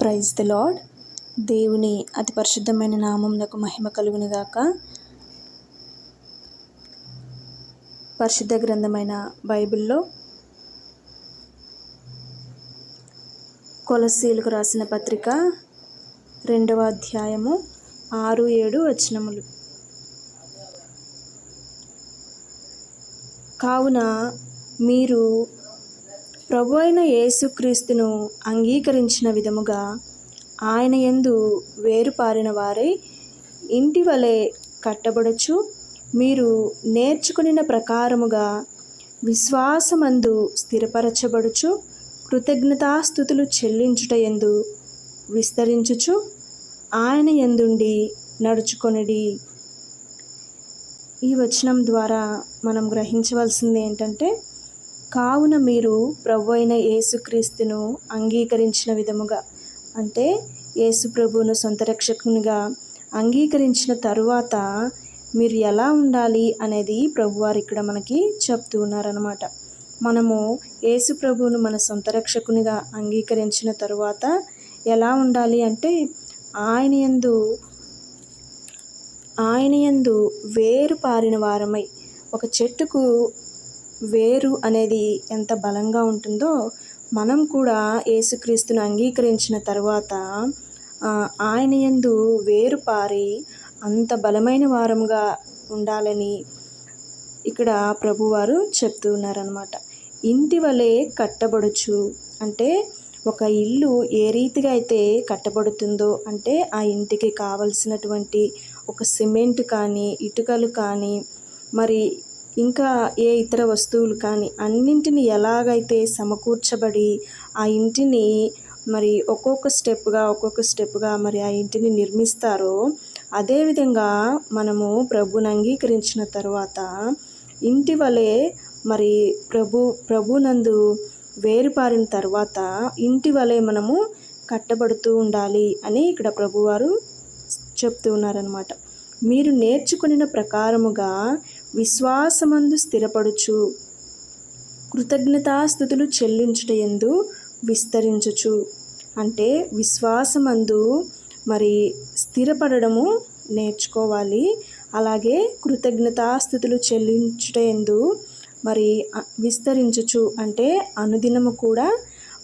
Praise the lord దేవుని అతి పరిశుద్ధమైన నామమునకు మహిమ కలుగునుగాక. పరిశుద్ధ గ్రంథమైన బైబిల్లో కొలసీలకు రాసిన పత్రిక రెండవ అధ్యాయము ఆరు ఏడు వచనములు. కావున మీరు ప్రభు అయిన యేసుక్రీస్తును అంగీకరించిన విధముగా ఆయన యందు వేరుపారిన వారై ఇంటి వలె కట్టబడచ్చు. మీరు నేర్చుకునిన ప్రకారముగా విశ్వాసమందు స్థిరపరచబడుచు కృతజ్ఞతాస్థుతులు చెల్లించుట ఎందు విస్తరించుచు ఆయన ఎందుండి నడుచుకొనిడి. ఈ వచనం ద్వారా మనం గ్రహించవలసింది ఏంటంటే కావున మీరు ప్రభు అయిన యేసుక్రీస్తును అంగీకరించిన విధముగా అంటే యేసు ప్రభువును సొంత రక్షకునిగా అంగీకరించిన తరువాత మీరు ఎలా ఉండాలి అనేది ప్రభువారు ఇక్కడ మనకి చెప్తూ ఉన్నారనమాట మనము యేసు ప్రభువును మన సొంత రక్షకునిగా అంగీకరించిన తరువాత ఎలా ఉండాలి అంటే ఆయన యందు ఆయన యందు వేరు పారిన వారమై ఒక చెట్టుకు వేరు అనేది ఎంత బలంగా ఉంటుందో మనం కూడా యేసుక్రీస్తును అంగీకరించిన తర్వాత ఆయన యందు వేరు పారి అంత బలమైన వారముగా ఉండాలని ఇక్కడ ప్రభువారు చెప్తూ ఉన్నారనమాట ఇంటి వలె కట్టబడుచు అంటే ఒక ఇల్లు ఏ రీతిగా అయితే కట్టబడుతుందో అంటే ఆ ఇంటికి కావలసినటువంటి ఒక సిమెంట్ కానీ ఇటుకలు కానీ మరి ఇంకా ఏ ఇతర వస్తువులు కానీ అన్నింటిని ఎలాగైతే సమకూర్చబడి ఆ ఇంటిని మరి ఒక్కొక్క స్టెప్గా ఒక్కొక్క స్టెప్గా మరి ఆ ఇంటిని నిర్మిస్తారో అదేవిధంగా మనము ప్రభుని అంగీకరించిన తర్వాత ఇంటి వలె మరి ప్రభు ప్రభునందు వేరుపారిన తర్వాత ఇంటి వలె మనము కట్టబడుతూ ఉండాలి అని ఇక్కడ ప్రభువారు చెప్తూ ఉన్నారనమాట మీరు నేర్చుకున్న ప్రకారముగా విశ్వాసమందు స్థిరపడుచు. కృతజ్ఞతాస్థుతులు చెల్లించుట ఎందు విస్తరించుచు. అంటే విశ్వాసమందు మరి స్థిరపడము నేర్చుకోవాలి. అలాగే కృతజ్ఞతాస్థుతులు చెల్లించుట ఎందు మరి విస్తరించుచు. అంటే అనుదినము కూడా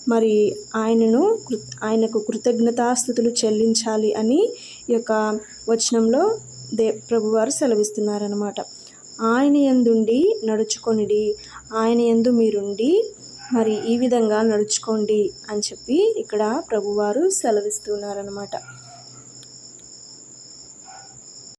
మరి ఆయనను ఆయనకు కృతజ్ఞతాస్థుతులు చెల్లించాలి అని ఈ యొక్క వచనంలో దే ప్రభువారు సెలవిస్తున్నారనమాట ఆయన ఎందుండి నడుచుకొనిడి ఆయన ఎందు మీరుండి మరి ఈ విధంగా నడుచుకోండి అని చెప్పి ఇక్కడ ప్రభువారు సెలవిస్తున్నారనమాట